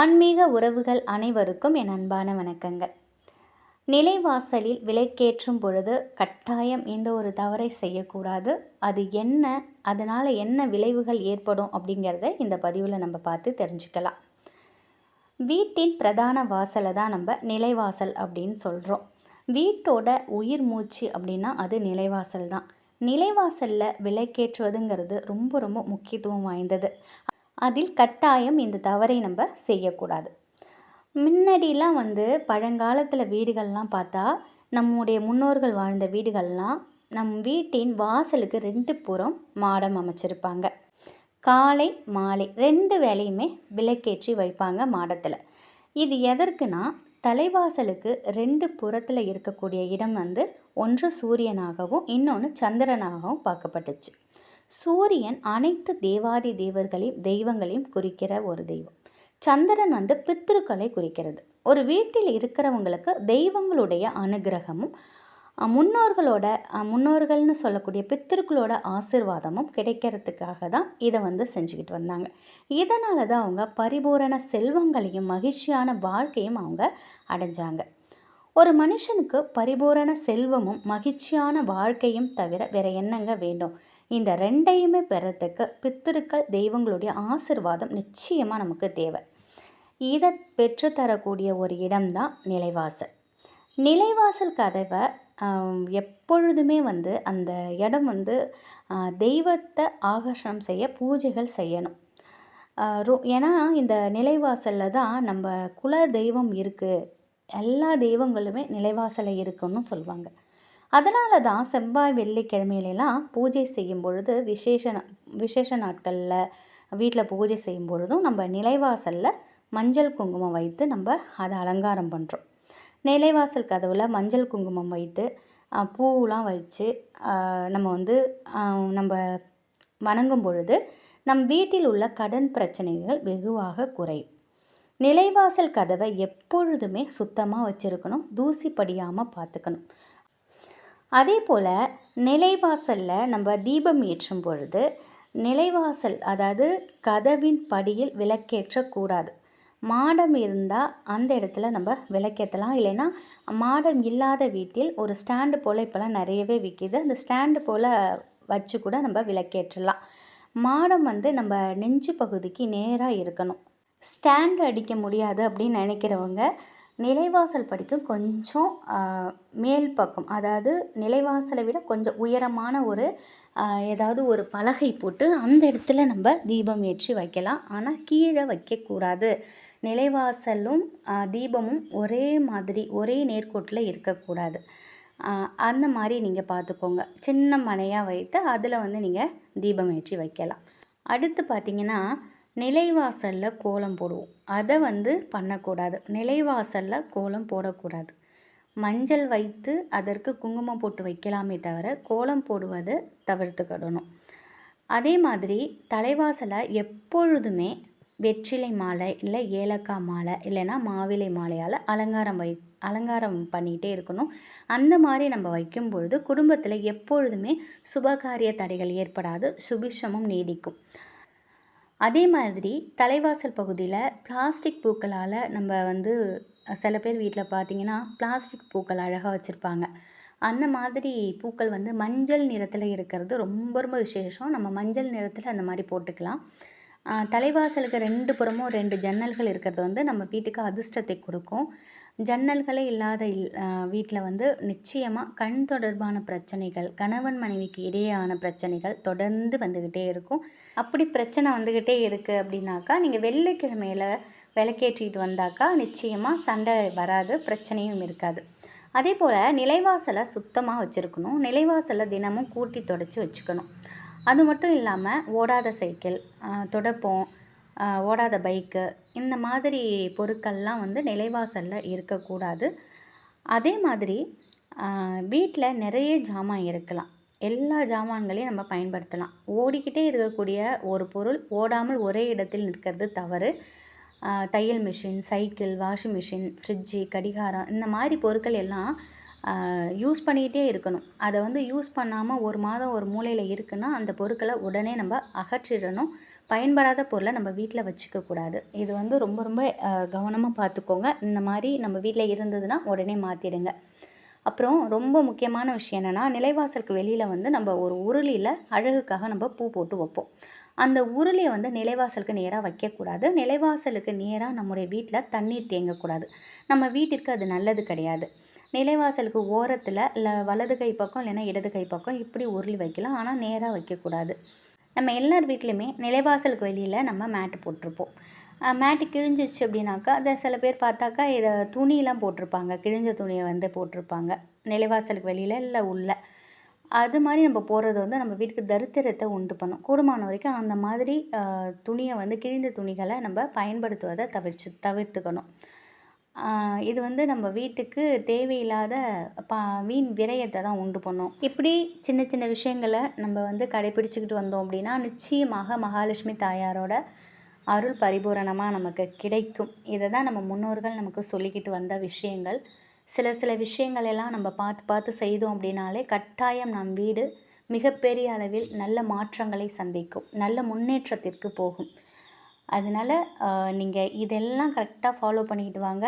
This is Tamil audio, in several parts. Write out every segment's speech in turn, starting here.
ஆன்மீக உறவுகள் அனைவருக்கும் என் அன்பான வணக்கங்கள். நிலைவாசலில் விலைக்கேற்றும் பொழுது கட்டாயம் எந்த ஒரு தவறை செய்யக்கூடாது. அது என்ன அதனால் என்ன விளைவுகள் ஏற்படும் அப்படிங்கிறத இந்த பதிவில் நம்ம பார்த்து தெரிஞ்சுக்கலாம். வீட்டின் பிரதான வாசலை தான் நம்ம நிலைவாசல் அப்படின்னு சொல்கிறோம் வீட்டோட உயிர் மூச்சு அப்படின்னா அது நிலைவாசல் தான். நிலைவாசலில் விலைக்கேற்றுவதுங்கிறது ரொம்ப ரொம்ப முக்கியத்துவம் வாய்ந்தது. அதில் கட்டாயம் இந்த தவறை நம்ம செய்யக்கூடாது. முன்னாடிலாம் வந்து பழங்காலத்தில் வீடுகள்லாம் பார்த்தா நம்முடைய முன்னோர்கள் வாழ்ந்த வீடுகள்லாம் நம் வீட்டின் வாசலுக்கு ரெண்டு புறம் மாடம் அமைச்சிருப்பாங்க. காலை மாலை ரெண்டு வேலையுமே விளக்கேற்றி வைப்பாங்க மாடத்தில். இது எதற்குனா தலைவாசலுக்கு ரெண்டு புறத்தில் இருக்கக்கூடிய இடம் வந்து ஒன்று சூரியனாகவும் இன்னொன்று சந்திரனாகவும் பார்க்கப்பட்டுச்சு. சூரியன் அனைத்து தேவாதி தேவர்களையும் தெய்வங்களையும் குறிக்கிற ஒரு தெய்வம். சந்திரன் வந்து பித்திருக்களை குறிக்கிறது. ஒரு வீட்டில் இருக்கிறவங்களுக்கு தெய்வங்களுடைய அனுகிரகமும் முன்னோர்களோட முன்னோர்கள்னு சொல்லக்கூடிய பித்திருக்களோட ஆசிர்வாதமும் கிடைக்கிறதுக்காக தான் இதை வந்து செஞ்சுக்கிட்டு வந்தாங்க. இதனால தான் அவங்க பரிபூரண செல்வங்களையும் மகிழ்ச்சியான வாழ்க்கையும் அவங்க அடைஞ்சாங்க. ஒரு மனுஷனுக்கு பரிபூரண செல்வமும் மகிழ்ச்சியான வாழ்க்கையும் தவிர வேற என்னங்க வேண்டும்? இந்த ரெண்டையுமே பெறத்துக்கு பித்திருக்கள் தெய்வங்களுடைய ஆசிர்வாதம் நிச்சயமாக நமக்கு தேவை. இதை பெற்றுத்தரக்கூடிய ஒரு இடம்தான் நிலைவாசல். நிலைவாசல் கதவை எப்பொழுதுமே வந்து அந்த இடம் வந்து தெய்வத்தை ஆகர்ஷணம் செய்ய பூஜைகள் செய்யணும். ரோ ஏன்னா இந்த நிலைவாசலில் தான் நம்ம குல தெய்வம் இருக்குது எல்லா தெய்வங்களுமே நிலைவாசலில் இருக்குன்னு சொல்லுவாங்க அதனால தான் செவ்வாய் வெள்ளிக்கிழமையிலலாம் பூஜை செய்யும் பொழுது விசேஷ விசேஷ நாட்களில் வீட்டில் பூஜை செய்யும் பொழுதும் நம்ம நிலைவாசலில் மஞ்சள் குங்குமம் வைத்து நம்ம அதை அலங்காரம் பண்ணுறோம் நிலைவாசல் கதவில் மஞ்சள் குங்குமம் வைத்து பூவெலாம் வச்சு நம்ம வந்து நம்ம வணங்கும் பொழுது நம் வீட்டில் உள்ள கடன் பிரச்சனைகள் வெகுவாக குறையும். நிலைவாசல் கதவை எப்பொழுதுமே சுத்தமாக வச்சுருக்கணும் தூசி படியாமல் பார்த்துக்கணும். அதே போல் நிலைவாசலில் நம்ம தீபம் ஏற்றும் பொழுது நிலைவாசல் அதாவது கதவின் படியில் விளக்கேற்றக்கூடாது. மாடம் இருந்தால் அந்த இடத்துல நம்ம விளக்கேற்றலாம் இல்லைன்னா மாடம் இல்லாத வீட்டில் ஒரு ஸ்டாண்டு போல் இப்போலாம் நிறையவே விற்கிது அந்த ஸ்டாண்டு போல் வச்சு கூட நம்ம விளக்கேற்றலாம். மாடம் வந்து நம்ம நெஞ்சு பகுதிக்கு நேராக இருக்கணும். ஸ்டாண்டு அடிக்க முடியாது அப்படின்னு நினைக்கிறவங்க நிலைவாசல் படிக்கும் கொஞ்சம் மேல் பக்கம் அதாவது நிலைவாசலை விட கொஞ்சம் உயரமான ஒரு ஏதாவது ஒரு பலகை போட்டு அந்த இடத்துல நம்ம தீபம் ஏற்றி வைக்கலாம். ஆனால் கீழே வைக்கக்கூடாது. நிலைவாசலும் தீபமும் ஒரே மாதிரி ஒரே நேர்கோட்டில் இருக்கக்கூடாது. அந்த மாதிரி நீங்கள் பார்த்துக்கோங்க. சின்ன மனையாக வைத்து அதில் வந்து நீங்கள் தீபம் ஏற்றி வைக்கலாம். அடுத்து பார்த்திங்கன்னா நிலைவாசலில் கோலம் போடுவோம். அதை வந்து பண்ணக்கூடாது. நிலைவாசலில் கோலம் போடக்கூடாது. மஞ்சள் வைத்து அதற்கு குங்குமம் போட்டு வைக்கலாமே தவிர கோலம் போடுவதை தவிர்த்துக்கிடணும். அதே மாதிரி தலைவாசலை எப்பொழுதுமே வெற்றிலை மாலை இல்லை ஏலக்காய் மாலை இல்லைன்னா மாவிலை மாலையால் அலங்காரம் வை அலங்காரம் பண்ணிகிட்டே இருக்கணும். அந்த மாதிரி நம்ம வைக்கும் பொழுது குடும்பத்தில் எப்பொழுதுமே சுபகாரிய தடைகள் ஏற்படாது. சுபிஷமும் நீடிக்கும். அதே மாதிரி தலைவாசல் பகுதியில் பிளாஸ்டிக் பூக்களால் நம்ம வந்து சில பேர் வீட்டில் பார்த்தீங்கன்னா பிளாஸ்டிக் பூக்கள் அழகாக வச்சுருப்பாங்க. அந்த மாதிரி பூக்கள் வந்து மஞ்சள் நிறத்தில் இருக்கிறது ரொம்ப ரொம்ப விசேஷம். நம்ம மஞ்சள் நிறத்தில் அந்த மாதிரி போட்டுக்கலாம். தலைவாசலுக்கு ரெண்டு புறமும் ரெண்டு ஜன்னல்கள் இருக்கிறது வந்து நம்ம வீட்டுக்கு அதிர்ஷ்டத்தை கொடுக்கும். ஜன்னல்களே இல்லாத இல் வீட்டில் வந்து நிச்சயமாக கண் தொடர்பான பிரச்சனைகள் கணவன் மனைவிக்கு இடையேயான பிரச்சனைகள் தொடர்ந்து வந்துக்கிட்டே இருக்கும். அப்படி பிரச்சனை வந்துக்கிட்டே இருக்குது அப்படின்னாக்கா நீங்கள் வெள்ளிக்கிழமையில் விளக்கேற்றிட்டு வந்தாக்கா நிச்சயமாக சண்டை வராது பிரச்சனையும் இருக்காது. அதே போல் நிலைவாசலை சுத்தமாக வச்சுருக்கணும். நிலைவாசலை தினமும் கூட்டி தொடச்சி வச்சுக்கணும். அது மட்டும் இல்லாமல் ஓடாத சைக்கிள் தொடப்போம் ஓடாத பைக்கு இந்த மாதிரி பொருட்கள்லாம் வந்து நிலைவாசலில் இருக்கக்கூடாது. அதே மாதிரி வீட்டில் நிறைய ஜாமான் இருக்கலாம். எல்லா ஜாமான்களையும் நம்ம பயன்படுத்தலாம். ஓடிக்கிட்டே இருக்கக்கூடிய ஒரு பொருள் ஓடாமல் ஒரே இடத்தில் நிற்கிறது தவறு. தையல் machine cycle washing machine fridge கடிகாரம் இந்த மாதிரி பொருட்கள் எல்லாம் யூஸ் பண்ணிக்கிட்டே இருக்கணும். அதை வந்து யூஸ் பண்ணாமல் ஒரு மாதம் ஒரு மூலையில் இருக்குன்னா அந்த பொருட்களை உடனே நம்ம அகற்றிடணும். பயன்படாத பொருளை நம்ம வீட்டில் வச்சுக்கக்கூடாது இது வந்து ரொம்ப ரொம்ப கவனமாக பார்த்துக்கோங்க இந்த மாதிரி நம்ம வீட்டில் இருந்ததுன்னா உடனே மாற்றிடுங்க அப்புறம் ரொம்ப முக்கியமான விஷயம் என்னென்னா நிலைவாசலுக்கு வெளியில் வந்து நம்ம ஒரு உருளியில் அழகுக்காக நம்ம பூ போட்டு வைப்போம். அந்த உருளியை வந்து நிலைவாசலுக்கு நேராக வைக்கக்கூடாது நிலைவாசலுக்கு நேராக நம்முடைய வீட்டில் தண்ணீர் தேங்கக்கூடாது. நம்ம வீட்டிற்கு அது நல்லது கிடையாது. நிலைவாசலுக்கு ஓரத்தில் இல்லை வலது கை பக்கம் இல்லைன்னா இடது கை பக்கம் இப்படி உருளி வைக்கலாம். ஆனால் நேராக வைக்கக்கூடாது நம்ம எல்லார் வீட்லேயுமே நிலைவாசலுக்கு வெளியில் நம்ம மேட்டு போட்டிருப்போம். மேட்டு கிழிஞ்சிச்சு அப்படின்னாக்கா அதை சில பேர் பார்த்தாக்கா இதை துணியெலாம் போட்டிருப்பாங்க. கிழிஞ்ச துணியை வந்து போட்டிருப்பாங்க. நிலைவாசலுக்கு வெளியில் இல்லை உள்ள. அது மாதிரி நம்ம போடுறது வந்து நம்ம வீட்டுக்கு தரித்திரத்தை உண்டு பண்ணும். கூடுமான வரைக்கும் அந்த மாதிரி துணியை வந்து கிழிந்த துணிகளை நம்ம பயன்படுத்துவதை தவிர்த்து தவிர்த்துக்கணும். இது வந்து நம்ம வீட்டுக்கு தேவையில்லாத பா வீண் விரயத்தை தான் உண்டு பண்ணும். இப்படி சின்ன சின்ன விஷயங்களை நம்ம வந்து கடைப்பிடிச்சிக்கிட்டு வந்தோம் அப்படின்னா நிச்சயமாக மகாலட்சுமி தாயாரோட அருள் பரிபூரணமாக நமக்கு கிடைக்கும். இதை தான் நம்ம முன்னோர்கள் நமக்கு சொல்லிக்கிட்டு வந்த விஷயங்கள். சில சில விஷயங்கள் எல்லாம் நம்ம பார்த்து பார்த்து செய்தோம் அப்படின்னாலே கட்டாயம் நம் வீடு மிகப்பெரிய அளவில் நல்ல மாற்றங்களை சந்திக்கும். நல்ல முன்னேற்றத்திற்கு போகும். அதனால் நீங்கள் இதெல்லாம் கரெக்டாக ஃபாலோ பண்ணிக்கிட்டு வாங்க.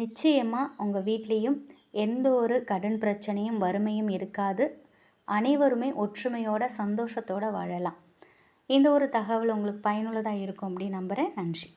நிச்சயமாக உங்கள் வீட்லேயும் எந்த ஒரு கடன் பிரச்சனையும் வறுமையும் இருக்காது. அனைவருமே ஒற்றுமையோட சந்தோஷத்தோடு வாழலாம். இந்த ஒரு தகவல் உங்களுக்கு பயனுள்ளதாக இருக்கும் அப்படின்னு நம்புகிறேன் நன்றி.